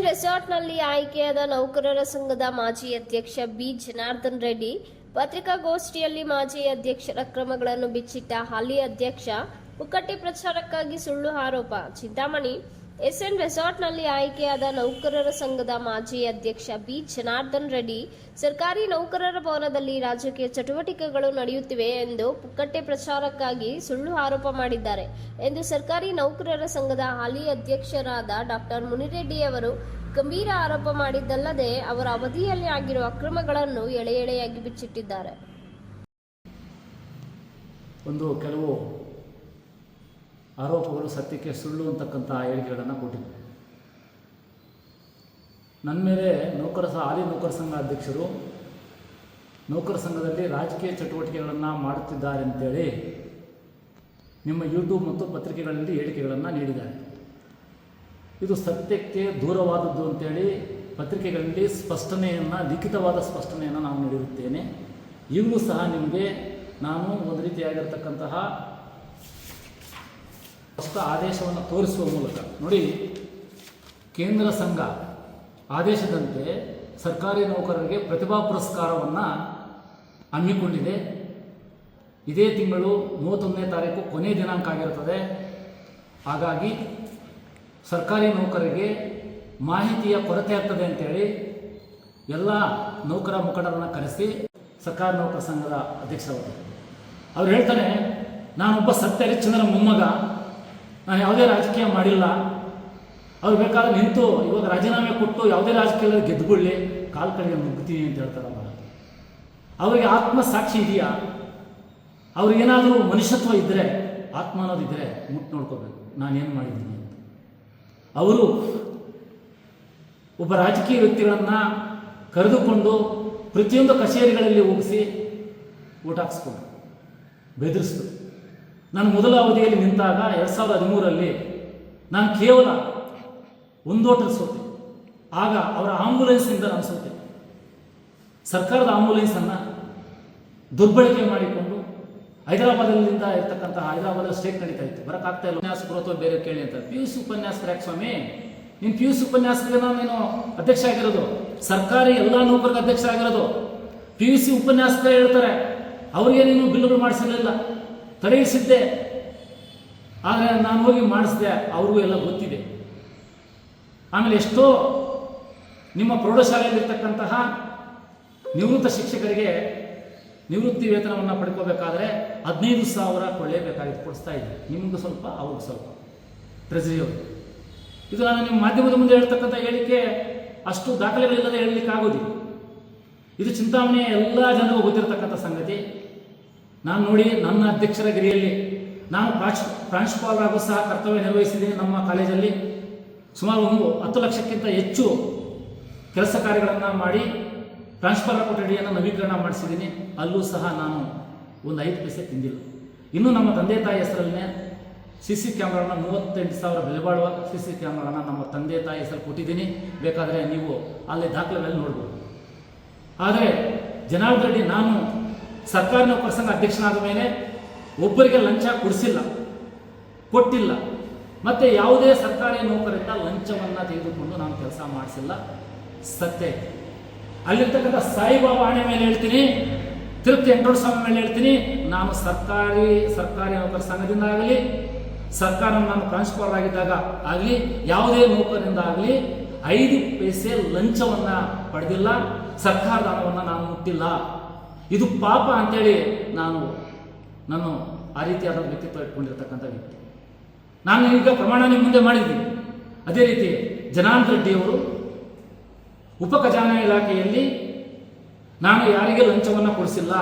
SN ರೆಸಾರ್ಟ್ನಲ್ಲಿ ಆಯ್ಕೆಯಾದ ನೌಕರರ ಸಂಘದ ಮಾಜಿ ಅಧ್ಯಕ್ಷ ಬಿ. ಜನಾರ್ದನ್ ರೆಡ್ಡಿ, ಪತ್ರಿಕಾಗೋಷ್ಠಿಯಲ್ಲಿ ಮಾಜಿ ಅಧ್ಯಕ್ಷರ ಕ್ರಮಗಳನ್ನು ಬಿಚ್ಚಿಟ್ಟ ಹಾಲಿ ಅಧ್ಯಕ್ಷ ಉಕ್ಕಟ್ಟಿ ಪ್ರಚಾರಕ್ಕಾಗಿ ಸುಳ್ಳು ಆರೋಪ, ಚಿಂತಾಮಣಿ ಎಸ್ಎನ್ ರೆಸಾರ್ಟ್ನಲ್ಲಿ ಆಯ್ಕೆಯಾದ ನೌಕರರ ಸಂಘದ ಮಾಜಿ ಅಧ್ಯಕ್ಷ ಬಿ. ಜನಾರ್ದನ್ ರೆಡ್ಡಿ, ಸರ್ಕಾರಿ ನೌಕರರ ಭವನದಲ್ಲಿ ರಾಜಕೀಯ ಚಟುವಟಿಕೆಗಳು ನಡೆಯುತ್ತಿವೆ ಎಂದು ಪುಕ್ಕಟ್ಟೆ ಪ್ರಚಾರಕ್ಕಾಗಿ ಸುಳ್ಳು ಆರೋಪ ಮಾಡಿದ್ದಾರೆ ಎಂದು ಸರ್ಕಾರಿ ನೌಕರರ ಸಂಘದ ಹಾಲಿ ಅಧ್ಯಕ್ಷರಾದ ಡಾಕ್ಟರ್ ಮುನಿರೆಡ್ಡಿ ಅವರು ಗಂಭೀರ ಆರೋಪ ಮಾಡಿದ್ದಲ್ಲದೆ ಅವರ ಅವಧಿಯಲ್ಲಿ ಆಗಿರುವ ಅಕ್ರಮಗಳನ್ನು ಎಳೆ ಎಳೆಯಾಗಿ ಬಿಚ್ಚಿಟ್ಟಿದ್ದಾರೆ. ಒಂದು ಕೆಲವು ಆರೋಪಗಳು ಸತ್ಯಕ್ಕೆ ಸುಳ್ಳು ಅಂತಕ್ಕಂಥ ಹೇಳಿಕೆಗಳನ್ನು ಕೊಟ್ಟಿದ್ದರು ನನ್ನ ಮೇಲೆ ನೌಕರ ಸಹ ಹಾಲಿ ನೌಕರ ಸಂಘ ಅಧ್ಯಕ್ಷರು ನೌಕರ ಸಂಘದಲ್ಲಿ ರಾಜಕೀಯ ಚಟುವಟಿಕೆಗಳನ್ನು ಮಾಡುತ್ತಿದ್ದಾರೆ ಅಂತೇಳಿ ನಿಮ್ಮ ಯೂಟ್ಯೂಬ್ ಮತ್ತು ಪತ್ರಿಕೆಗಳಲ್ಲಿ ಹೇಳಿಕೆಗಳನ್ನು ನೀಡಿದ್ದಾರೆ. ಇದು ಸತ್ಯಕ್ಕೆ ದೂರವಾದದ್ದು ಅಂತೇಳಿ ಪತ್ರಿಕೆಗಳಲ್ಲಿ ಸ್ಪಷ್ಟನೆಯನ್ನು, ಲಿಖಿತವಾದ ಸ್ಪಷ್ಟನೆಯನ್ನು ನಾವು ನೀಡಿರುತ್ತೇನೆ. ಈಗಲೂ ಸಹ ನಿಮಗೆ ನಾನು ಒಂದು ರೀತಿಯಾಗಿರ್ತಕ್ಕಂತಹ ಸ್ಪಷ್ಟ ಆದೇಶವನ್ನು ತೋರಿಸುವ ಮೂಲಕ. ನೋಡಿ, ಕೇಂದ್ರ ಸಂಘ ಆದೇಶದಂತೆ ಸರ್ಕಾರಿ ನೌಕರರಿಗೆ ಪ್ರತಿಭಾ ಪುರಸ್ಕಾರವನ್ನು ಹಮ್ಮಿಕೊಂಡಿದೆ. ಇದೇ ತಿಂಗಳು ಮೂವತ್ತೊಂದನೇ ತಾರೀಕು ಕೊನೆಯ ದಿನಾಂಕ ಆಗಿರುತ್ತದೆ. ಹಾಗಾಗಿ ಸರ್ಕಾರಿ ನೌಕರರಿಗೆ ಮಾಹಿತಿಯ ಕೊರತೆ ಆಗ್ತದೆ ಅಂತೇಳಿ ಎಲ್ಲ ನೌಕರ ಮುಖಂಡರನ್ನು ಕರೆಸಿ ಸರ್ಕಾರಿ ನೌಕರ ಸಂಘದ ಅಧ್ಯಕ್ಷರವರು. ಅವ್ರು ಹೇಳ್ತಾರೆ, ನಾನೊಬ್ಬ ಸತ್ಯ ಹರಿಶ್ಚಂದ್ರನ ಮೊಮ್ಮಗ ನಾನು ಯಾವುದೇ ರಾಜಕೀಯ ಮಾಡಿಲ್ಲ. ಅವ್ರು ಬೇಕಾದ್ರೆ ನಿಂತು, ಇವಾಗ ರಾಜೀನಾಮೆ ಕೊಟ್ಟು ಯಾವುದೇ ರಾಜಕೀಯದಲ್ಲಿ ಗೆದ್ದುಕೊಳ್ಳಿ ಕಾಲು ಕಡೆಗೆ ಮುಗ್ತೀನಿ ಅಂತ ಹೇಳ್ತಾರಲ್ಲ ಅವರಿಗೆ ಆತ್ಮಸಾಕ್ಷಿ ಇದೆಯಾ? ಅವ್ರಿಗೇನಾದರೂ ಮನುಷ್ಯತ್ವ ಇದ್ದರೆ ಆತ್ಮ ಅನ್ನೋದಿದ್ದರೆ ಮುಟ್ಟು ನೋಡ್ಕೋಬೇಕು. ನಾನೇನು ಮಾಡಿದ್ದೀನಿ ಅಂತ. ಅವರು ಒಬ್ಬ ರಾಜಕೀಯ ವ್ಯಕ್ತಿಗಳನ್ನು ಕರೆದುಕೊಂಡು ಪ್ರತಿಯೊಂದು ಕಚೇರಿಗಳಲ್ಲಿ ಹೋಗಿಸಿ ಊಟ ಹಾಕ್ಸ್ಕೊಂಡು ಬೆದರಿಸಿದ್ರು ನಾನು ಮೊದಲ ಅವಧಿಯಲ್ಲಿ ನಿಂತಾಗ ಎರಡು ಸಾವಿರದ ಹದಿಮೂರಲ್ಲಿ ನಾನು ಕೇವಲ ಒಂದು ಹೋಟೆಲ್ ಸೋತೆ. ಆಗ ಅವರ ಆಂಬುಲೆನ್ಸ್ನಿಂದ ನಾನು ಸೋತೆ. ಸರ್ಕಾರದ ಆಂಬುಲೆನ್ಸನ್ನು ದುರ್ಬಳಕೆ ಮಾಡಿಕೊಂಡು ಹೈದರಾಬಾದಲ್ಲಿಂದ ಇರ್ತಕ್ಕಂಥ ಹೈದರಾಬಾದಲ್ಲಿ ಸ್ಟೇಟ್ ನಡೀತಾ ಇತ್ತು. ಬರೋಕ್ಕಾಗ್ತಾ ಇಲ್ಲ. ಉಪನ್ಯಾಸಕರು ಅಥವಾ ಬೇರೆ ಕೇಳಿ ಅಂತ. ಪಿ ಯು ಸಿ ಉಪನ್ಯಾಸಕರ ಯಾಕೆ ಸ್ವಾಮಿ. ನೀನು ಪಿ ಯು ಸಿ ಉಪನ್ಯಾಸಕರಿಗೆ ನಾನು ನೀನು ಅಧ್ಯಕ್ಷ ಆಗಿರೋದು? ಸರ್ಕಾರಿ ಎಲ್ಲ ನೌಕರಿಗೆ ಅಧ್ಯಕ್ಷ ಆಗಿರೋದು. ಪಿ ಯು ಸಿ ಉಪನ್ಯಾಸಕರೇ ಹೇಳ್ತಾರೆ. ಅವರಿಗೆ ನೀನು ಬಿಲ್ಲುಗಳು ಮಾಡಿಸಿರಲಿಲ್ಲ. ತಡೆಯಿಸಿದ್ದೆ. ಆದರೆ ನಾನು ಹೋಗಿ ಮಾಡಿಸಿದೆ, ಅವ್ರಿಗೂ ಎಲ್ಲ ಗೊತ್ತಿದೆ. ಆಮೇಲೆ ಎಷ್ಟೋ ನಿಮ್ಮ ಪ್ರೌಢಶಾಲೆಯಲ್ಲಿರ್ತಕ್ಕಂತಹ ನಿವೃತ್ತ ಶಿಕ್ಷಕರಿಗೆ ನಿವೃತ್ತಿ ವೇತನವನ್ನು ಪಡ್ಕೋಬೇಕಾದ್ರೆ ಹದಿನೈದು ಸಾವಿರ ಕೊಳ್ಳೇಬೇಕಾಗಿತ್ತು ಕೊಡಿಸ್ತಾ ಇದ್ದೆ. ನಿಮಗೂ ಸ್ವಲ್ಪ ಅವ್ರಿಗೂ ಸ್ವಲ್ಪ. ಟ್ರೆಜರಿಯವರು ಇದು ನಾನು ನಿಮ್ಮ ಮಾಧ್ಯಮದ ಮುಂದೆ ಹೇಳ್ತಕ್ಕಂಥ ಹೇಳಿಕೆ, ಅಷ್ಟು ದಾಖಲೆಗಳಿಲ್ಲದೆ ಹೇಳಲಿಕ್ಕೆ ಆಗೋದಿಲ್ಲ ಇದು ಚಿಂತಾಮಣೆಯ ಎಲ್ಲ ಜನರಿಗೂ ಗೊತ್ತಿರತಕ್ಕಂಥ ಸಂಗತಿ. ನಾನು ನೋಡಿ ನನ್ನ ಅಧ್ಯಕ್ಷರ ಗಿರಿಯಲ್ಲಿ ನಾನು ಪ್ರಾಂಶ್ ಪ್ರಾಂಶುಪಾಲರಾಗೂ ಸಹ ಕರ್ತವ್ಯ ನಿರ್ವಹಿಸಿದ್ದೀನಿ ನಮ್ಮ ಕಾಲೇಜಲ್ಲಿ. ಸುಮಾರು ಒಂದು ಹತ್ತು ಲಕ್ಷಕ್ಕಿಂತ ಹೆಚ್ಚು ಕೆಲಸ ಕಾರ್ಯಗಳನ್ನು ಮಾಡಿ ಪ್ರಾಂಶುಪಾಲರ ಕೊಠಡಿಯನ್ನು ನವೀಕರಣ ಮಾಡಿಸಿದ್ದೀನಿ. ಅಲ್ಲೂ ಸಹ ನಾನು ಒಂದು ಐದು ಪೈಸೆ ತಿಂದಿಲ್ಲ. ಇನ್ನು ನಮ್ಮ ತಂದೆ ತಾಯಿ ಹೆಸರಲ್ಲೇ ಸಿ ಸಿ ಕ್ಯಾಮ್ರಾನ ಮೂವತ್ತೆಂಟು ಸಾವಿರ ಬೆಲೆ ಬಾಳುವ ಸಿ ಸಿ ಕ್ಯಾಮ್ರಾನ ನಮ್ಮ ತಂದೆ ತಾಯಿ ಹೆಸರು ಕೊಟ್ಟಿದ್ದೀನಿ. ಬೇಕಾದರೆ ನೀವು ಅಲ್ಲಿ ದಾಖಲೆಗಳಲ್ಲಿ ನೋಡ್ಬೋದು. ಆದರೆ ಜನಾರ್ದನ್ ರೆಡ್ಡಿ ನಾನು ಸರ್ಕಾರಿ ನೌಕರ ಸಂಘ ಅಧ್ಯಕ್ಷನಾದ ಮೇಲೆ ಒಬ್ಬರಿಗೆ ಲಂಚ ಕೊಡಿಸಿಲ್ಲ, ಕೊಟ್ಟಿಲ್ಲ. ಮತ್ತು ಯಾವುದೇ ಸರ್ಕಾರಿ ನೌಕರಿಂದ ಲಂಚವನ್ನು ತೆಗೆದುಕೊಂಡು ನಾನು ಕೆಲಸ ಮಾಡಿಸಿಲ್ಲ. ಸತ್ಯ. ಅಲ್ಲಿರ್ತಕ್ಕಂಥ ಸಾಯಿಬಾಬಾ ಆಣೆ ಮೇಲೆ ಹೇಳ್ತೀನಿ, ತಿರುಪತಿ ವೆಂಕಟೇಶ್ವರ ಸ್ವಾಮಿ ಮೇಲೆ ಹೇಳ್ತೀನಿ, ನಾನು ಸರ್ಕಾರಿ ಸರ್ಕಾರಿ ನೌಕರ ಸಂಘದಿಂದ ಆಗಲಿ ಸರ್ಕಾರ ನಾನು ಪ್ರಾಂಶುಪಾಲರ್ ಆಗಿದ್ದಾಗ ಆಗಲಿ, ಯಾವುದೇ ನೌಕರರಿಂದ ಆಗಲಿ, ಐದು ಪೈಸೆ ಲಂಚವನ್ನು ಪಡೆದಿಲ್ಲ ಸರ್ಕಾರದ ಹಣವನ್ನು ನಾನು ಮುಟ್ಟಿಲ್ಲ. ಇದು ಪಾಪ ಅಂತೇಳಿ ನಾನು ನಾನು ಆ ರೀತಿಯಾದ ವ್ಯಕ್ತಿತ್ವ ಇಟ್ಕೊಂಡಿರ್ತಕ್ಕಂಥ ವ್ಯಕ್ತಿ. ನಾನು ಈಗ ಪ್ರಮಾಣ ನಿಮ್ಮ ಮುಂದೆ ಮಾಡಿದ್ದೀನಿ. ಅದೇ ರೀತಿ ಜನಾರ್ದನ್ ರೆಡ್ಡಿಯವರು ಉಪ ಖಜಾನೆ ಇಲಾಖೆಯಲ್ಲಿ ನಾನು ಯಾರಿಗೆ ಲಂಚವನ್ನು ಕೊಡಿಸಿಲ್ಲ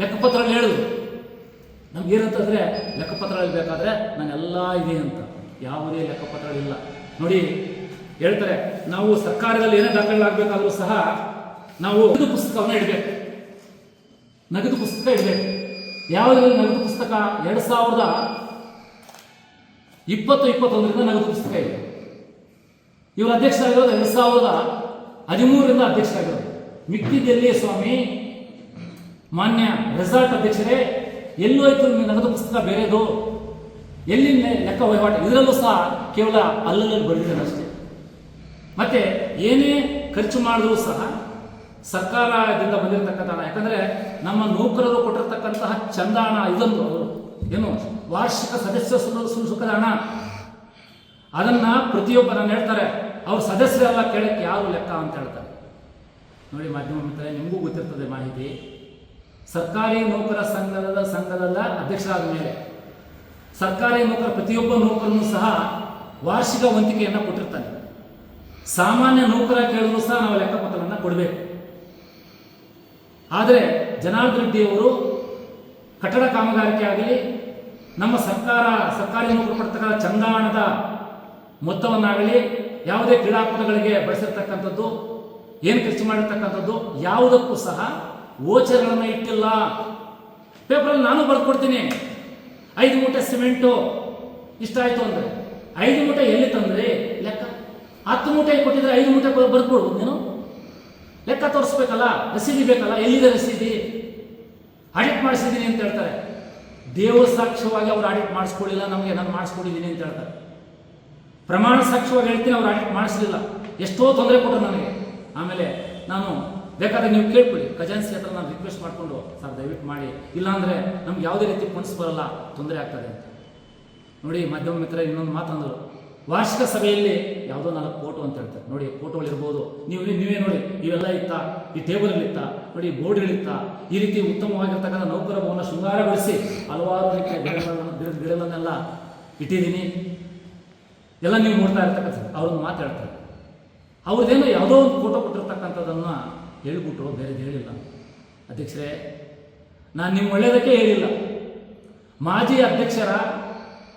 ಲೆಕ್ಕಪತ್ರದಲ್ಲಿ ಹೇಳಿದ್ರು. ನಮ್ಗೆ ಏನಂತಂದ್ರೆ ಲೆಕ್ಕಪತ್ರದಲ್ಲಿ ಬೇಕಾದ್ರೆ ನಾನೆಲ್ಲ ಇದೆ ಅಂತ. ಯಾವುದೇ ಲೆಕ್ಕಪತ್ರಗಳಿಲ್ಲ. ನೋಡಿ ಹೇಳ್ತಾರೆ, ನಾವು ಸರ್ಕಾರದಲ್ಲಿ ಏನೇ ದಾಖಲೆಗಳಾಗಬೇಕಾದ್ರೂ ಸಹ ನಾವು ನಗದು ಪುಸ್ತಕವನ್ನು ಇಡಬೇಕು. ನಗದು ಪುಸ್ತಕ ಇಡಬೇಕು. ಯಾವುದ್ರಲ್ಲಿ ನಗದು ಪುಸ್ತಕ? ಎರಡು ಸಾವಿರದ ಇಪ್ಪತ್ತು, ಇಪ್ಪತ್ತೊಂದರಿಂದ ನಗದು ಪುಸ್ತಕ ಇದೆ. ಇವರು ಅಧ್ಯಕ್ಷರಾಗಿರೋದು ಎರಡು ಸಾವಿರದ ಹದಿಮೂರರಿಂದ ಅಧ್ಯಕ್ಷರಾಗಿರೋದು. ಮಿಕ್ಕಿದೆಲ್ಲಿ ಸ್ವಾಮಿ? ಮಾನ್ಯ ರೆಸಾರ್ಟ್ ಅಧ್ಯಕ್ಷರೇ ಎಲ್ಲೋಯ್ತು ನಿಮಗೆ ನಗದು ಪುಸ್ತಕ ಬೇರೆದು? ಎಲ್ಲಿ ಲೆಕ್ಕ ವಹಿವಾಟು? ಇದರಲ್ಲೂ ಸಹ ಕೇವಲ ಅಲ್ಲಲ್ಲಿ ಬರೆದಿದ್ದಾರೆ ಅಷ್ಟೇ ಮತ್ತೆ ಏನೇ ಖರ್ಚು ಮಾಡಿದ್ರೂ ಸಹ ಸರ್ಕಾರದಿಂದ ಬಂದಿರತಕ್ಕಂಥ ಹಣ ಯಾಕಂದ್ರೆ ನಮ್ಮ ನೌಕರರು ಕೊಟ್ಟಿರ್ತಕ್ಕಂತಹ ಚಂದಾಣ ಇದೊಂದು ಏನು? ವಾರ್ಷಿಕ ಸದಸ್ಯ ಸುಖದ ಹಣ. ಅದನ್ನ ಪ್ರತಿಯೊಬ್ಬ ನಾನು ಹೇಳ್ತಾರೆ, ಅವ್ರ ಸದಸ್ಯರೆಲ್ಲ ಕೇಳಕ್ಕೆ ಯಾರು ಲೆಕ್ಕ ಅಂತ ಹೇಳ್ತಾರೆ. ನೋಡಿ ಮಾಧ್ಯಮ ಮಿತ್ರರೇ, ನಿಮಗೂ ಗೊತ್ತಿರ್ತದೆ ಮಾಹಿತಿ. ಸರ್ಕಾರಿ ನೌಕರ ಸಂಘದ ಸಂಘದ ಅಧ್ಯಕ್ಷರಾದ ಮೇಲೆ. ಸರ್ಕಾರಿ ನೌಕರ ಪ್ರತಿಯೊಬ್ಬ ನೌಕರನು ಸಹ ವಾರ್ಷಿಕ ವಂತಿಕೆಯನ್ನು ಕೊಟ್ಟಿರ್ತಾನೆ. ಸಾಮಾನ್ಯ ನೌಕರ ಕೇಳಿದ್ರು ಸಹ ನಾವು ಲೆಕ್ಕಪತ್ರವನ್ನು ಕೊಡಬೇಕು. ಆದರೆ ರೆಡ್ಡಿಯವರು ಕಟ್ಟಡ ಕಾಮಗಾರಿಕೆ ಆಗಲಿ, ನಮ್ಮ ಸರ್ಕಾರ ಸರ್ಕಾರಿ ನೌಕರು ಪಡ್ತಕ್ಕಂಥ ಚಂದಾಣದ ಮೊತ್ತವನ್ನಾಗಲಿ, ಯಾವುದೇ ಕ್ರೀಡಾಕೂಟಗಳಿಗೆ ಬಳಸಿರ್ತಕ್ಕಂಥದ್ದು, ಏನು ಖರ್ಚು ಮಾಡಿರ್ತಕ್ಕಂಥದ್ದು, ಯಾವುದಕ್ಕೂ ಸಹ ಓಚರ್ಗಳನ್ನು ಇಟ್ಟಿಲ್ಲ. ಪೇಪರಲ್ಲಿ ನಾನು ಬರ್ಕೊಡ್ತೀನಿ. ಐದು ಮೂಟೆ ಸಿಮೆಂಟು, ಇಷ್ಟ ಆಯಿತು ಅಂದರೆ. ಐದು ಮೂಟೆ ಎಲ್ಲಿ ತಂದ್ರಿ? ಲೆಕ್ಕ. ಹತ್ತು ಮೂಟೆ ಕೊಟ್ಟಿದ್ರೆ ಐದು ಮೂಟೆ ಬರ್ಕೊಡ್ಬೋದು ನೀನು? ಲೆಕ್ಕ ತೋರಿಸ್ಬೇಕಲ್ಲ, ರಸೀದಿ ಬೇಕಲ್ಲ, ಎಲ್ಲಿದೆ ರಸೀದಿ? ಆಡಿಟ್ ಮಾಡಿಸಿದ್ದೀನಿ ಅಂತ ಹೇಳ್ತಾರೆ. ದೇವರ ಸಾಕ್ಷ್ಯವಾಗಿ ಅವ್ರು ಆಡಿಟ್ ಮಾಡಿಸ್ಕೊಳ್ಳಿಲ್ಲ, ನಮಗೆ ನಾನು ಮಾಡಿಸ್ಕೊಡಿದ್ದೀನಿ ಅಂತ ಹೇಳ್ತಾರೆ. ಪ್ರಮಾಣ ಸಾಕ್ಷ್ಯವಾಗಿ ಹೇಳ್ತೀನಿ, ಅವ್ರು ಆಡಿಟ್ ಮಾಡಿಸಲಿಲ್ಲ. ಎಷ್ಟೋ ತೊಂದರೆ ಕೊಟ್ಟರು ನನಗೆ. ಆಮೇಲೆ ನಾನು ಬೇಕಾದ್ರೆ ನೀವು ಕೇಳ್ಕೊಳ್ಳಿ ಖಜಾನ್ಸಿ ಹತ್ರ ನಾನು ರಿಕ್ವೆಸ್ಟ್ ಮಾಡಿಕೊಂಡು, ಸರ್ ದಯವಿಟ್ಟು ಮಾಡಿ. ಇಲ್ಲಾಂದರೆ ನಮ್ಗೆ ಯಾವುದೇ ರೀತಿ ಫಂಡ್ಸ್ ಬರಲ್ಲ, ತೊಂದರೆ ಆಗ್ತದೆ ನೋಡಿ, ಮಾಧ್ಯಮ ಮಿತ್ರ ಇನ್ನೊಂದು ಮಾತಂದರು ವಾರ್ಷಿಕ ಸಭೆಯಲ್ಲಿ ಯಾವುದೋ ನಾಲ್ಕು ಫೋಟೋ ಅಂತ ಹೇಳ್ತಾರೆ. ನೋಡಿ, ಫೋಟೋಗಳಿರ್ಬೋದು. ನೀವು ನೀವೇ ನೋಡಿ, ಇವೆಲ್ಲ ಇತ್ತಾ? ಈ ಟೇಬಲ್ ಇತ್ತ ನೋಡಿ ಬೋರ್ಡ್ಗಳಿತ್ತ? ಈ ರೀತಿ ಉತ್ತಮವಾಗಿರ್ತಕ್ಕಂಥ ನೌಕರ ಭವನ ಶೃಂಗಾರಗೊಳಿಸಿ ಹಲವಾರು ರೀತಿಯ ಗಿಡಗಳನ್ನು, ಗಿಡ, ಗಿಡಗಳನ್ನೆಲ್ಲ ಇಟ್ಟಿದ್ದೀನಿ. ಎಲ್ಲ ನೀವು ನೋಡ್ತಾ ಇರ್ತಕ್ಕಂಥ ಅವ್ರನ್ನ ಮಾತಾಡ್ತಾರೆ ಅವ್ರದ್ದೇನೋ ಯಾವುದೋ ಒಂದು ಫೋಟೋ ಕೊಟ್ಟಿರ್ತಕ್ಕಂಥದ್ದನ್ನು ಹೇಳ್ಬಿಟ್ರು ಬೇರೆ ಹೇಳಿಲ್ಲ. ಅಧ್ಯಕ್ಷರೇ, ನಾನು ನಿಮ್ಮ ಒಳ್ಳೆಯದಕ್ಕೆ ಹೇಳಿಲ್ಲ. ಮಾಜಿ ಅಧ್ಯಕ್ಷರ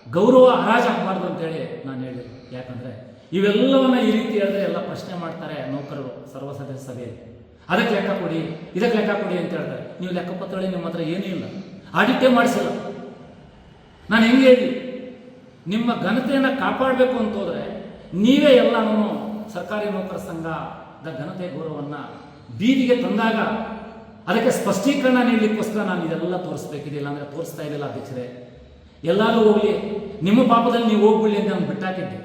ಗೌರವ ಹರಾಜು ಆಗಬಾರ್ದು ಅಂತೇಳಿ ನಾನು ಹೇಳಿದೆ. ಯಾಕಂದರೆ ಇವೆಲ್ಲವನ್ನ ಈ ರೀತಿ ಹೇಳಿದ್ರೆ ಎಲ್ಲ ಪ್ರಶ್ನೆ ಮಾಡ್ತಾರೆ ನೌಕರರು ಸರ್ವ ಸದಸ್ಯ ಸಭೆಯಲ್ಲಿ ಅದಕ್ಕೆ ಲೆಕ್ಕ ಕೊಡಿ, ಇದಕ್ಕೆ ಲೆಕ್ಕ ಕೊಡಿ ಅಂತ ಹೇಳ್ತಾರೆ. ನೀವು ಲೆಕ್ಕಪತ್ರಗಳು ನಿಮ್ಮ ಹತ್ರ ಏನೂ ಇಲ್ಲ. ಆಡಿಟೇ ಮಾಡಿಸಿಲ್ಲ. ನಾನು ಹೆಂಗೆ ಹೇಳಿ? ನಿಮ್ಮ ಘನತೆಯನ್ನು ಕಾಪಾಡಬೇಕು ಅಂತ ಹೋದ್ರೆ ನೀವೇ ಎಲ್ಲನೂ ಸರ್ಕಾರಿ ನೌಕರ ಸಂಘದ ಘನತೆ ಗೌರವವನ್ನು ಬೀದಿಗೆ ತಂದಾಗ ಅದಕ್ಕೆ ಸ್ಪಷ್ಟೀಕರಣ ನೀಡಲಿಕ್ಕೋಸ್ಕರ ನಾನು ಇದೆಲ್ಲ ತೋರಿಸ್ಬೇಕಿದೆ ಇಲ್ಲಾಂದರೆ ತೋರಿಸ್ತಾ ಇದ್ದಿಲ್ಲ ಅಧ್ಯಕ್ಷರೇ. ಎಲ್ಲರೂ ಹೋಗಲಿ. ನಿಮ್ಮ ಪಾಪದಲ್ಲಿ ನೀವು ಹೋಗ್ಬಿಡಿ ಅಂತ ನಾನು ಬಿಟ್ಟಾಕಿದ್ದೆ.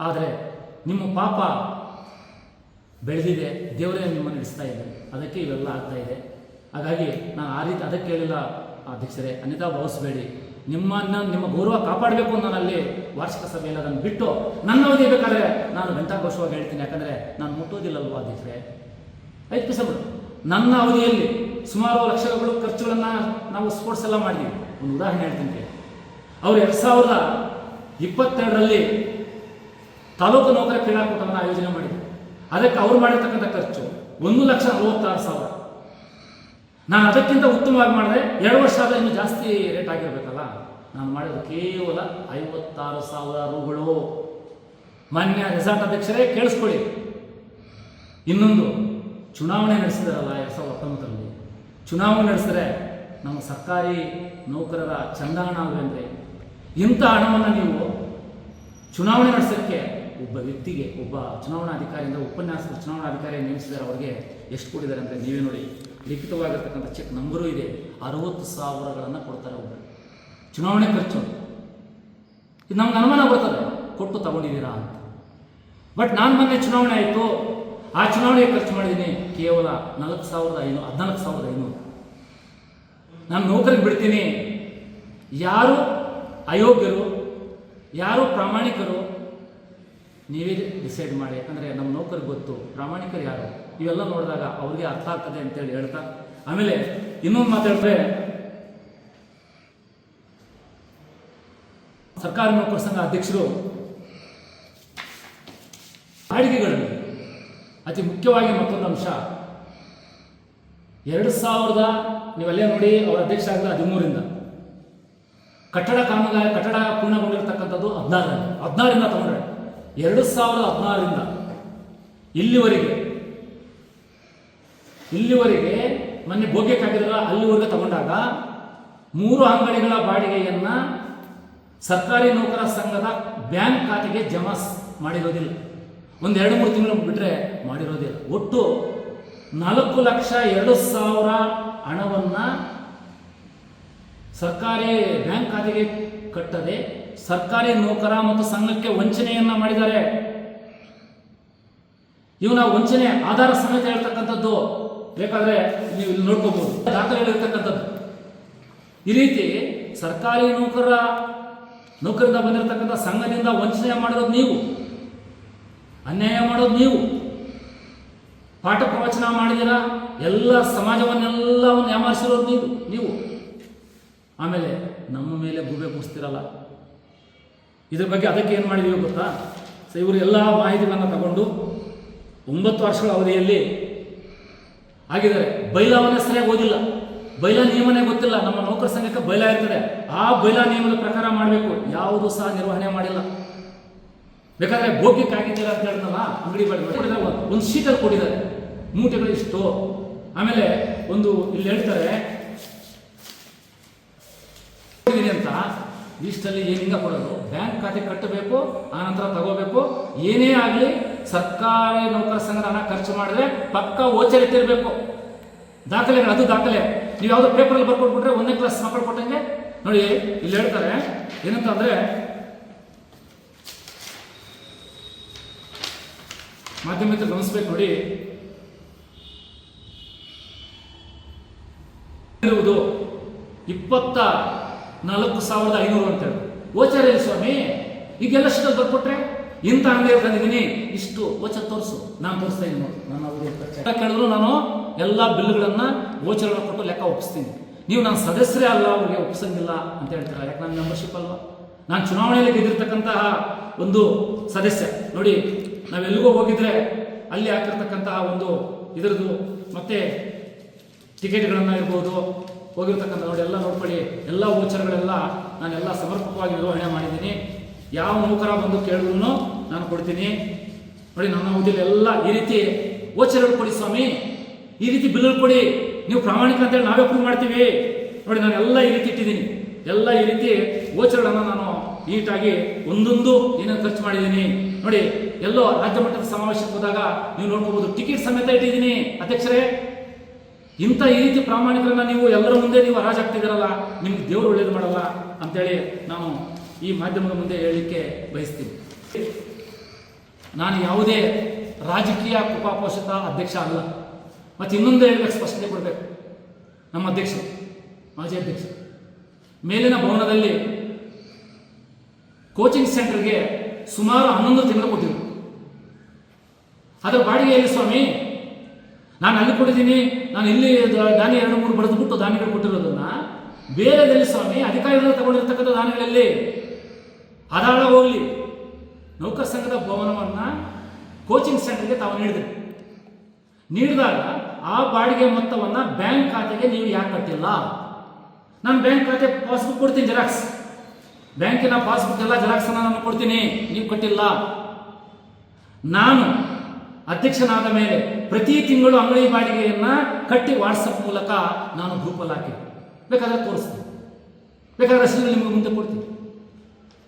ಆದರೆ ನಿಮ್ಮ ಪಾಪ ಬೆಳೆದಿದೆ. ದೇವರೇ ನಿಮ್ಮನ್ನು ನಡೆಸ್ತಾ ಇದೆ. ಅದಕ್ಕೆ ಇವೆಲ್ಲ ಆಗ್ತಾ ಇದೆ. ಹಾಗಾಗಿ ನಾನು ಆ ರೀತಿ ಅದಕ್ಕೆ ಹೇಳಿಲ್ಲ, ಅಧ್ಯಕ್ಷರೇ. ಅನಿತಾ ಭಾವಿಸ್ಬೇಡಿ. ನಿಮ್ಮನ್ನು, ನಿಮ್ಮ ಗೌರವ ಕಾಪಾಡಬೇಕು ಅಂತ ನಾನು ಅಲ್ಲಿ ವಾರ್ಷಿಕ ಸಭೆಯಲ್ಲಿ ಅದನ್ನು ಬಿಟ್ಟು ನನ್ನ ಅವಧಿ ಬೇಕಾದ್ರೆ ನಾನು ಘಂಟಾಘೋಷವಾಗಿ ಹೇಳ್ತೀನಿ. ಯಾಕಂದರೆ ನಾನು ಮುಟ್ಟೋದಿಲ್ಲಲ್ವಾ ಅಧ್ಯಕ್ಷರೇ? ಐದು ಪೈಸೆ ಬಿಡು ನನ್ನ ಅವಧಿಯಲ್ಲಿ ಸುಮಾರು ಲಕ್ಷಗಳು ಖರ್ಚುಗಳನ್ನು ನಾವು ಸ್ಪೋರ್ಟ್ಸ್ ಎಲ್ಲ ಮಾಡಿದ್ವಿ. ಒಂದು ಉದಾಹರಣೆ ಹೇಳ್ತೀನಿ. ಅವರು ಎರಡು ಸಾವಿರದ ಇಪ್ಪತ್ತೆರಡರಲ್ಲಿ ತಾಲೂಕು ನೌಕರ ಕ್ರೀಡಾಕೂಟವನ್ನು ಆಯೋಜನೆ ಮಾಡಿದ್ರು. ಅದಕ್ಕೆ ಅವ್ರು ಮಾಡಿರ್ತಕ್ಕಂಥ ಖರ್ಚು ಒಂದು ಲಕ್ಷ ಅರವತ್ತಾರು ಸಾವಿರ. ನಾನು ಅದಕ್ಕಿಂತ ಉತ್ತಮವಾಗಿ ಮಾಡಿದೆ ಎರಡು ವರ್ಷ ಆದರೆ ಇನ್ನು ಜಾಸ್ತಿ ರೇಟ್ ಆಗಿರಬೇಕಲ್ಲ? ನಾನು ಮಾಡಿದ್ದು ಕೇವಲ ಐವತ್ತಾರು ಸಾವಿರ ರೂಗಳು. ಮಾನ್ಯ ರೆಸಾರ್ಟ್ ಅಧ್ಯಕ್ಷರೇ, ಕೇಳಿಸ್ಕೊಳ್ಳಿ. ಇನ್ನೊಂದು, ಚುನಾವಣೆ ನಡೆಸಿದಾರಲ್ಲ ಎರಡು ಸಾವಿರದ ಹತ್ತೊಂಬತ್ತರಲ್ಲಿ. ಚುನಾವಣೆ ನಡೆಸಿದ್ರೆ ನಮ್ಮ ಸರ್ಕಾರಿ ನೌಕರರ ಚಂದಾಣ ಅಂದರೆ ಇಂಥ ಹಣವನ್ನು ನೀವು ಚುನಾವಣೆ ನಡೆಸೋಕ್ಕೆ ಒಬ್ಬ ವ್ಯಕ್ತಿಗೆ, ಒಬ್ಬ ಚುನಾವಣಾಧಿಕಾರಿಯಿಂದ ಉಪನ್ಯಾಸ ಚುನಾವಣಾಧಿಕಾರಿ ನೇಮಿಸಿದ್ದಾರೆ, ಅವರಿಗೆ ಎಷ್ಟು ಕೊಟ್ಟಿದ್ದಾರೆ ಅಂತ ನೀವೇ ನೋಡಿ. ಲಿಖಿತವಾಗಿರ್ತಕ್ಕಂಥ ಚೆಕ್ ನಂಬರು ಇದೆ. ಅರವತ್ತು ಸಾವಿರಗಳನ್ನು ಕೊಡ್ತಾರೆ ಒಬ್ಬರು ಚುನಾವಣೆ ಖರ್ಚು. ಇದು ನಮ್ಗೆ ಅನುಮಾನ ಬರ್ತದೆ ಕೊಟ್ಟು ತಗೊಂಡಿದ್ದೀರಾ ಅಂತ. ಬಟ್ ನಾನು ಮೊನ್ನೆ ಚುನಾವಣೆ ಆಯಿತು. ಆ ಚುನಾವಣೆಗೆ ಖರ್ಚು ಮಾಡಿದ್ದೀನಿ ಕೇವಲ ನಾಲ್ಕು ಸಾವಿರದ ಐನೂರು ಹದಿನಾಲ್ಕು ಸಾವಿರದ ಐನೂರು. ನಾನು ನೌಕರಿಗೆ ಬಿಡ್ತೀನಿ. ಯಾರು ಅಯೋಗ್ಯರು, ಯಾರು ಪ್ರಾಮಾಣಿಕರು, ನೀವೇ ಡಿಸೈಡ್ ಮಾಡಿ. ಯಾಕಂದರೆ ನಮ್ಮ ನೌಕರಿಗೆ ಗೊತ್ತು, ಪ್ರಾಮಾಣಿಕರು ಯಾರು? ಇವೆಲ್ಲ ನೋಡಿದಾಗ ಅವ್ರಿಗೆ ಅರ್ಥ ಆಗ್ತದೆ ಅಂತೇಳಿ ಹೇಳ್ತಾ. ಆಮೇಲೆ ಇನ್ನೊಂದು ಮಾತಾಡಿದ್ರೆ ಸರ್ಕಾರಿ ನೌಕರ ಸಂಘ ಅಧ್ಯಕ್ಷರು ಬಾಡಿಗೆಗಳಲ್ಲಿ ಅತಿ ಮುಖ್ಯವಾಗಿ ಮತ್ತೊಂದು ಅಂಶ. ಎರಡು ಸಾವಿರದ ನೀವೆಲ್ಲೇ ನೋಡಿ ಅವರ ಅಧ್ಯಕ್ಷ ಆಗಲ್ಲ ಹದಿಮೂರಿಂದ. ಕಟ್ಟಡ ಕಾಮಗಾರಿ, ಕಟ್ಟಡ ಪೂರ್ಣಗೊಂಡಿರ್ತಕ್ಕಂಥದ್ದು ಹದಿನಾರರಿಂದ. ಹದಿನಾರರಿಂದ ತಗೊಂಡ್ರೆ. ಎರಡು ಸಾವಿರದ ಹದಿನಾರರಿಂದ. ಇಲ್ಲಿವರೆಗೆ. ಇಲ್ಲಿವರೆಗೆ ಮೊನ್ನೆ ಭೋಗ್ಯಕ್ಕೆ ಹಾಕಿದ್ರೆ ಅಲ್ಲಿವರೆಗೆ ತಗೊಂಡಾಗ ಮೂರು ಅಂಗಡಿಗಳ ಬಾಡಿಗೆಯನ್ನ ಸರ್ಕಾರಿ ನೌಕರ ಸಂಘದ ಬ್ಯಾಂಕ್ ಖಾತೆಗೆ ಜಮಾ ಮಾಡಿರೋದಿಲ್ಲ. ಒಂದು ಎರಡು ಮೂರು ತಿಂಗಳು ಬಿಟ್ಟರೆ ಮಾಡಿರೋದಿಲ್ಲ. ಒಟ್ಟು ನಾಲ್ಕು ಲಕ್ಷ ಎರಡು ಸಾವಿರ ಹಣವನ್ನು ಸರ್ಕಾರಿ ಬ್ಯಾಂಕ್ ಖಾತೆಗೆ ಕಟ್ಟದೆ ಸರ್ಕಾರಿ ನೌಕರ ಮತ್ತು ಸಂಘಕ್ಕೆ ವಂಚನೆಯನ್ನ ಮಾಡಿದ್ದಾರೆ. ಇವನ ವಂಚನೆ ಆಧಾರ ಸಮೇತ ಹೇಳ್ತಕ್ಕಂಥದ್ದು ಬೇಕಾದ್ರೆ ನೀವು ಇಲ್ಲಿ ನೋಡ್ಕೋಬಹುದು ದಾಖಲೆಗಳಿರ್ತಕ್ಕಂಥದ್ದು ಈ ರೀತಿ ಸರ್ಕಾರಿ ನೌಕರರ ನೌಕರಿಂದ ಬಂದಿರತಕ್ಕಂಥ ಸಂಘದಿಂದ ವಂಚನೆ ಮಾಡಿರೋದು ನೀವು. ಅನ್ಯಾಯ ಮಾಡೋದು ನೀವು. ಪಾಠ ಪ್ರವಚನ ಮಾಡಿದಿರ? ಎಲ್ಲ ಸಮಾಜವನ್ನೆಲ್ಲವನ್ನು ಯಾಮಾರಿಸಿರೋದು ನೀವು ನೀವು. ಆಮೇಲೆ ನಮ್ಮ ಮೇಲೆ ಗುಬೆ ಕೂರಿಸ್ತಿರಲ್ಲ. ಇದ್ರ ಬಗ್ಗೆ ಅದಕ್ಕೆ ಏನು ಮಾಡಿದೀವಿ ಗೊತ್ತಾ? ಸೊ ಇವರು ಎಲ್ಲ ಮಾಹಿತಿಗಳನ್ನು ತಗೊಂಡು ಒಂಬತ್ತು ವರ್ಷಗಳ ಅವಧಿಯಲ್ಲಿ ಆಗಿದ್ದಾರೆ. ಬೈಲಾವನ್ನ ಸರಿಯಾಗಿ ಓದಿಲ್ಲ. ಬೈಲ ನಿಯಮನೇ ಗೊತ್ತಿಲ್ಲ. ನಮ್ಮ ನೌಕರ ಸಂಘಕ್ಕೆ ಬೈಲ ಇರ್ತದೆ. ಆ ಬೈಲ ನಿಯಮದ ಪ್ರಕಾರ ಮಾಡಬೇಕು. ಯಾವುದು ಸಹ ನಿರ್ವಹಣೆ ಮಾಡಿಲ್ಲ. ಬೇಕಾದ್ರೆ ಬೋಗಿ ಅಂತ ಹೇಳ್ತಲ್ಲ ಅಂಗಡಿ ಬಳಿ ಒಂದು ಶೀಟಲ್ಲಿ ಕೊಟ್ಟಿದ್ದಾರೆ. ಮೂಟೆಗಳು ಇಷ್ಟು. ಆಮೇಲೆ ಒಂದು ಇಲ್ಲಿ ಹೇಳ್ತಾರೆ ಅಂತ. ಇಷ್ಟಲ್ಲಿ ಏನಿಂಗ ಕೊಡೋದು? ಬ್ಯಾಂಕ್ ಖಾತೆ ಕಟ್ಟಬೇಕು ಆನಂತರ ತಗೋಬೇಕು. ಏನೇ ಆಗಲಿ ಸರ್ಕಾರಿ ನೌಕರ ಸಂಘದ ಹಣ ಖರ್ಚು ಮಾಡಿದ್ರೆ ಪಕ್ಕ ಓಚರ್ ಇಟ್ಟಿರಬೇಕು. ದಾಖಲೆಗಳು ಅದು ದಾಖಲೆ. ನೀವು ಯಾವುದೋ ಪೇಪರಲ್ಲಿ ಬರ್ಕೊಟ್ಬಿಟ್ರೆ ಒಂದನೇ ಕ್ಲಾಸ್ ಮಕ್ಕಳು ಕೊಟ್ಟಂಗೆ. ನೋಡಿ, ಇಲ್ಲಿ ಹೇಳ್ತಾರೆ, ಏನಂತ ಅಂದ್ರೆ ಮಾಧ್ಯಮಿಕ ಗಮನಿಸ್ಬೇಕು ನೋಡಿ. ಇರುವುದು ಇಪ್ಪತ್ತ ನಾಲ್ಕು ಸಾವಿರದ ಐನೂರು ಅಂತೇಳಿ ಓಚರ್ ಎಲ್ಲಿ ಸ್ವಾಮಿ, ಈಗೆಲ್ಲ ಬರ್ಕೊಟ್ರೆ ಇಂಥ ಅಂಗಡಿ ಬಂದಿದ್ದೀನಿ, ಇಷ್ಟು ಓಚ ತೋರಿಸು. ನಾನು ತೋರಿಸ್ತಾ ಇದ್ದೀನಿ ನೋಡಿ ನಾನು ಅವ್ರಿಗೆ ಕೇಳಿದ್ರು ನಾನು ಎಲ್ಲ ಬಿಲ್ಗಳನ್ನ ಓಚರಣ ಕೊಟ್ಟು ಲೆಕ್ಕ ಒಪ್ಪಿಸ್ತೀನಿ ನೀವು ನನ್ನ ಸದಸ್ಯರೇ ಅಲ್ಲ, ಅವ್ರಿಗೆ ಒಪ್ಪಿಸಂಗಿಲ್ಲ ಅಂತ ಹೇಳ್ತಾರೆ? ಯಾಕೆ ನನ್ನ ಮೆಂಬರ್ಶಿಪ್ ಅಲ್ವಾ? ನಾನು ಚುನಾವಣೆಯಲ್ಲಿ ಗೆದ್ದಿರ್ತಕ್ಕಂತಹ ಒಂದು ಸದಸ್ಯ. ನೋಡಿ, ನಾವೆಲ್ಲಿಗೂ ಹೋಗಿದ್ರೆ ಅಲ್ಲಿ ಹಾಕಿರ್ತಕ್ಕಂತಹ ಒಂದು ಇದರದು, ಮತ್ತೆ ಟಿಕೆಟ್ಗಳನ್ನ ಇರ್ಬೋದು ಹೋಗಿರ್ತಕ್ಕಂಥ ನೋಡಿ ಎಲ್ಲ ನೋಡ್ಕೊಳ್ಳಿ, ಎಲ್ಲ ಓಚರ್ಗಳೆಲ್ಲ ನಾನೆಲ್ಲ ಸಮರ್ಪಕವಾಗಿ ನಿರ್ವಹಣೆ ಮಾಡಿದ್ದೀನಿ. ಯಾವ ನೌಕರ ಬಂದು ಕೇಳಿದ್ರು ನಾನು ಕೊಡ್ತೀನಿ. ನೋಡಿ, ನನ್ನ ಅವಧಿಯಲ್ಲಿ ಎಲ್ಲ ಈ ರೀತಿ ಓಚರ್ಗಳು ಕೊಡಿ ಸ್ವಾಮಿ. ಈ ರೀತಿ ಬಿಲ್ಗಳು ಕೊಡಿ. ನೀವು ಪ್ರಾಮಾಣಿಕ ಅಂತೇಳಿ ನಾವೇ ಪ್ರೂವ್ ಮಾಡ್ತೀವಿ. ನೋಡಿ, ನಾನು ಎಲ್ಲ ಈ ರೀತಿ ಇಟ್ಟಿದ್ದೀನಿ. ಎಲ್ಲ ಈ ರೀತಿ ಓಚರ್ಗಳನ್ನು ನಾನು ನೀಟಾಗಿ ಒಂದೊಂದು ಏನೇನು ಖರ್ಚು ಮಾಡಿದ್ದೀನಿ. ನೋಡಿ, ಎಲ್ಲೋ ರಾಜ್ಯ ಮಟ್ಟದ ಸಮಾವೇಶಕ್ಕೆ ಹೋದಾಗ ನೀವು ನೋಡ್ಕೋಬಹುದು ಟಿಕೆಟ್ ಸಮೇತ ಇಟ್ಟಿದ್ದೀನಿ. ಅಧ್ಯಕ್ಷರೇ ಇಂಥ ಈ ರೀತಿ ಪ್ರಾಮಾಣಿಕರನ್ನ ನೀವು ಎಲ್ಲರ ಮುಂದೆ ನೀವು ಹರಾಜಾಗ್ತಿದ್ದೀರಲ್ಲ ನಿಮ್ಗೆ ದೇವರು ಒಳ್ಳೇದು ಮಾಡಲ್ಲ ಅಂತೇಳಿ ನಾನು ಈ ಮಾಧ್ಯಮದ ಮುಂದೆ ಹೇಳಲಿಕ್ಕೆ ಬಯಸ್ತೀನಿ ನಾನು ಯಾವುದೇ ರಾಜಕೀಯ ಕುಪಾಪೋಷಿತ ಅಧ್ಯಕ್ಷ ಅಲ್ಲ. ಮತ್ತು ಇನ್ನೊಂದು ಹೇಳಬೇಕು, ಸ್ಪಷ್ಟತೆ ಕೊಡಬೇಕು. ನಮ್ಮ ಅಧ್ಯಕ್ಷರು, ಮಾಜಿ ಅಧ್ಯಕ್ಷರು. ಮೇಲಿನ ಭವನದಲ್ಲಿ ಕೋಚಿಂಗ್ ಸೆಂಟರ್ಗೆ ಸುಮಾರು ಹನ್ನೊಂದು ತಿಂಗಳು ಕೊಟ್ಟಿದ್ರು. ಅದರ ಬಾಡಿಗೆಯಲ್ಲಿ ಸ್ವಾಮಿ ನಾನು ಅಲ್ಲಿ ಕೊಟ್ಟಿದ್ದೀನಿ, ನಾನು ಇಲ್ಲಿ ದಾನಿ ಎರಡು ಮೂರು ಬರೆದು ಬಿಟ್ಟು ದಾನಿಗಳು ಕೊಟ್ಟಿರೋದನ್ನ ಬೇರೆದಲ್ಲಿ ಸ್ವಾಮಿ ಅಧಿಕಾರಿಗಳು ತಗೊಂಡಿರ್ತಕ್ಕಂಥ ದಾನಿಗಳಲ್ಲಿ ಅದಾಳ ಹೋಗಲಿ. ನೌಕರ ಸಂಘದ ಭವನವನ್ನ ಕೋಚಿಂಗ್ ಸೆಂಟರ್ಗೆ ತಾವು ನೀಡಿದ್ರಿ. ನೀಡಿದಾಗ ಆ ಬಾಡಿಗೆ ಮೊತ್ತವನ್ನ ಬ್ಯಾಂಕ್ ಖಾತೆಗೆ ನೀವು ಯಾಕೆ ಕಟ್ಟಿಲ್ಲ ನಾನು ಬ್ಯಾಂಕ್ ಖಾತೆ ಪಾಸ್ಬುಕ್ ಕೊಡ್ತೀನಿ ಜೆರಾಕ್ಸ್. ಬ್ಯಾಂಕಿನ ಪಾಸ್ಬುಕ್ ಎಲ್ಲ ಜೆರಾಕ್ಸ್ ನಾನು ಕೊಡ್ತೀನಿ, ನೀವು ಕಟ್ಟಿಲ್ಲ. ನಾನು ಅಧ್ಯಕ್ಷನಾದ ಮೇಲೆ ಪ್ರತಿ ತಿಂಗಳು ಅಂಗಡಿ ಬಾಡಿಗೆಯನ್ನು ಕಟ್ಟಿ ವಾಟ್ಸಪ್ ಮೂಲಕ ನಾನು ಗ್ರೂಪಲ್ಲಿ ಹಾಕಿ ಬೇಕಾದರೆ ತೋರಿಸ್ತೀನಿ. ಬೇಕಾದ್ರೆ ರಸೀದಿ ನಿಮಗೆ ಮುಂದೆ ಕೊಡ್ತೀನಿ.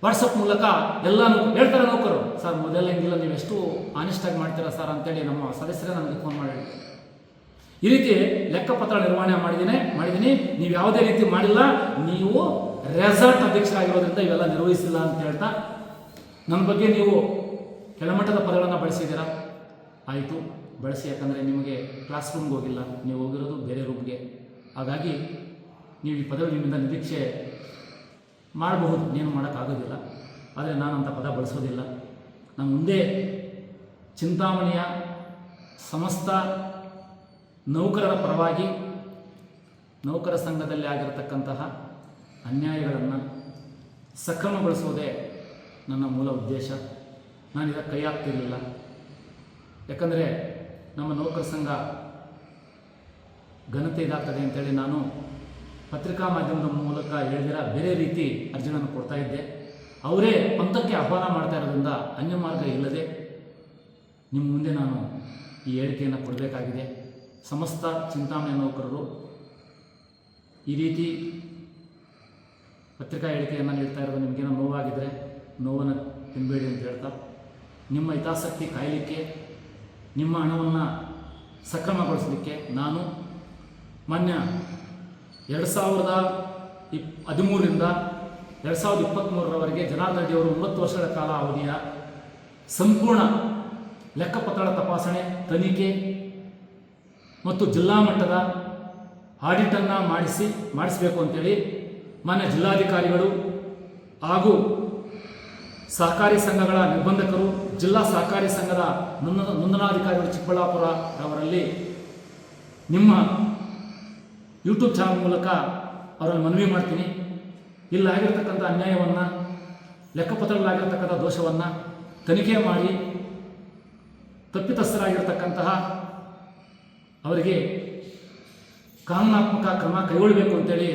ವಾಟ್ಸಪ್ ಮೂಲಕ ಎಲ್ಲ ಹೇಳ್ತಾರೆ ನೌಕರು, ಸರ್, ಮೊದಲೆಲ್ಲ ಹಿಂಗಿಲ್ಲ, ನೀವು ಎಷ್ಟು ಆನೆಸ್ಟಾಗಿ ಮಾಡ್ತೀರಾ ಸರ್? ಅಂತೇಳಿ ನಮ್ಮ ಸದಸ್ಯರೇ ನನಗೆ ಫೋನ್ ಮಾಡಿ. ಈ ರೀತಿ ಲೆಕ್ಕಪತ್ರ ನಿರ್ವಹಣೆ ಮಾಡಿದ್ದೀನಿ ಮಾಡಿದ್ದೀನಿ. ನೀವು ಯಾವುದೇ ರೀತಿ ಮಾಡಿಲ್ಲ, ನೀವು ರೆಸಾರ್ಟ್ ಅಧ್ಯಕ್ಷರಾಗಿರೋದ್ರಿಂದ ಇವೆಲ್ಲ ನಿರ್ವಹಿಸಿಲ್ಲ ಅಂತ ಹೇಳ್ತಾ ನನ್ನ ಬಗ್ಗೆ ನೀವು ಕೆಳಮಟ್ಟದ ಪದಗಳನ್ನು ಬಳಸಿದ್ದೀರಾ ಆಯಿತು, ಬಳಸಿ, ಯಾಕಂದರೆ ನಿಮಗೆ ಕ್ಲಾಸ್ ರೂಮ್ಗೆ ಹೋಗಿಲ್ಲ, ನೀವು ಹೋಗಿರೋದು ಬೇರೆ ರೂಮ್ಗೆ ಹಾಗಾಗಿ ನೀವು ಈ ಪದವಿ ನಿಮ್ಮಿಂದ ನಿರೀಕ್ಷೆ ಮಾಡಬಹುದು, ಏನು ಮಾಡೋಕ್ಕಾಗೋದಿಲ್ಲ. ಆದರೆ ನಾನು ಅಂಥ ಪದ ಬಳಸೋದಿಲ್ಲ. ನಾನು ಮುಂದೆ ಚಿಂತಾಮಣಿಯ ಸಮಸ್ತ ನೌಕರರ ಪರವಾಗಿ ನೌಕರ ಸಂಘದಲ್ಲಿ ಆಗಿರತಕ್ಕಂತಹ ಅನ್ಯಾಯಗಳನ್ನು ಸಕ್ರಮಗೊಳಿಸೋದೇ ನನ್ನ ಮೂಲ ಉದ್ದೇಶ. ನಾನು ಇದಕ್ಕೆ ಕೈ ಹಾಕ್ತಿರಲಿಲ್ಲ. ಯಾಕಂದರೆ ನಮ್ಮ ನೌಕರ ಸಂಘ ಘನತೆ ಇದಾಗ್ತದೆ ಅಂತೇಳಿ ನಾನು ಪತ್ರಿಕಾ ಮಾಧ್ಯಮದ ಮೂಲಕ ಹೇಳಿದಿರ ಬೇರೆ ರೀತಿ ಅರ್ಜಿಗಳನ್ನು ಕೊಡ್ತಾ ಇದ್ದೆ. ಅವರೇ ಪಂಥಕ್ಕೆ ಆಹ್ವಾನ ಮಾಡ್ತಾ ಇರೋದ್ರಿಂದ ಅನ್ಯ ಮಾರ್ಗ ಇಲ್ಲದೆ ನಿಮ್ಮ ಮುಂದೆ ನಾನು ಈ ಹೇಳಿಕೆಯನ್ನು ಕೊಡಬೇಕಾಗಿದೆ. ಸಮಸ್ತ ಚಿಂತಾಮಣಿ ನೌಕರರು ಈ ರೀತಿ ಪತ್ರಿಕಾ ಹೇಳಿಕೆಯನ್ನು ನೀಡ್ತಾ ಇರೋದು ನಿಮಗೇನೋ ನೋವಾಗಿದ್ದರೆ ನೋವನ್ನು ತಿನ್ನಬೇಡಿ ಅಂತ ಹೇಳ್ತಾ, ನಿಮ್ಮ ಹಿತಾಸಕ್ತಿ ಕಾಯಲಿಕ್ಕೆ ನಿಮ್ಮ ಹಣವನ್ನು ಸಕ್ರಮಗೊಳಿಸಲಿಕ್ಕೆ ನಾನು ಮಾನ್ಯ ಎರಡು ಸಾವಿರದ ಇಪ್, ಹದಿಮೂರರಿಂದ ಎರಡು ಸಾವಿರದ ಇಪ್ಪತ್ತ್ಮೂರರವರೆಗೆ ಜನಾರ್ದನ್ ಅವರು ಒಂಬತ್ತು ವರ್ಷಗಳ ಕಾಲ ಅವಧಿಯ ಸಂಪೂರ್ಣ ಲೆಕ್ಕಪತ್ರಗಳ ತಪಾಸಣೆ, ತನಿಖೆ ಮತ್ತು ಜಿಲ್ಲಾ ಮಟ್ಟದ ಆಡಿಟನ್ನು ಮಾಡಿಸಿ, ಮಾಡಿಸಬೇಕು ಅಂತೇಳಿ ಮಾನ್ಯ ಜಿಲ್ಲಾಧಿಕಾರಿಗಳು ಹಾಗೂ ಸಹಕಾರಿ ಸಂಘಗಳ ನಿರ್ಬಂಧಕರು ಜಿಲ್ಲಾ ಸಹಕಾರಿ ಸಂಘದ ನೊಂದ, ನೋಂದಣಾಧಿಕಾರಿಗಳು ಚಿಕ್ಕಬಳ್ಳಾಪುರ ಅವರಲ್ಲಿ ನಿಮ್ಮ ಯೂಟ್ಯೂಬ್ ಚಾನಲ್ ಮೂಲಕ ಅವರನ್ನು ಮನವಿ ಮಾಡ್ತೀನಿ. ಇಲ್ಲಾಗಿರ್ತಕ್ಕಂಥ ಅನ್ಯಾಯವನ್ನು, ಲೆಕ್ಕಪತ್ರಗಳಾಗಿರ್ತಕ್ಕಂಥ ದೋಷವನ್ನು ತನಿಖೆ ಮಾಡಿ ತಪ್ಪಿತಸ್ಥರಾಗಿರ್ತಕ್ಕಂತಹ ಅವರಿಗೆ ಕಾನೂನಾತ್ಮಕ ಕ್ರಮ ಕೈಗೊಳ್ಳಬೇಕು ಅಂತೇಳಿ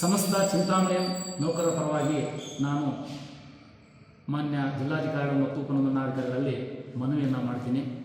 ಸಮಸ್ತ ಚಿಂತಾಮಣಿ ನೌಕರರ ಪರವಾಗಿ ನಾನು ಮಾನ್ಯ ಜಿಲ್ಲಾಧಿಕಾರಿಗಳು ಮತ್ತು ಉಪನೋಂದಣಾಧಿಕಾರಿಗಳಲ್ಲಿ ಮನವಿಯನ್ನು ಮಾಡ್ತೀನಿ.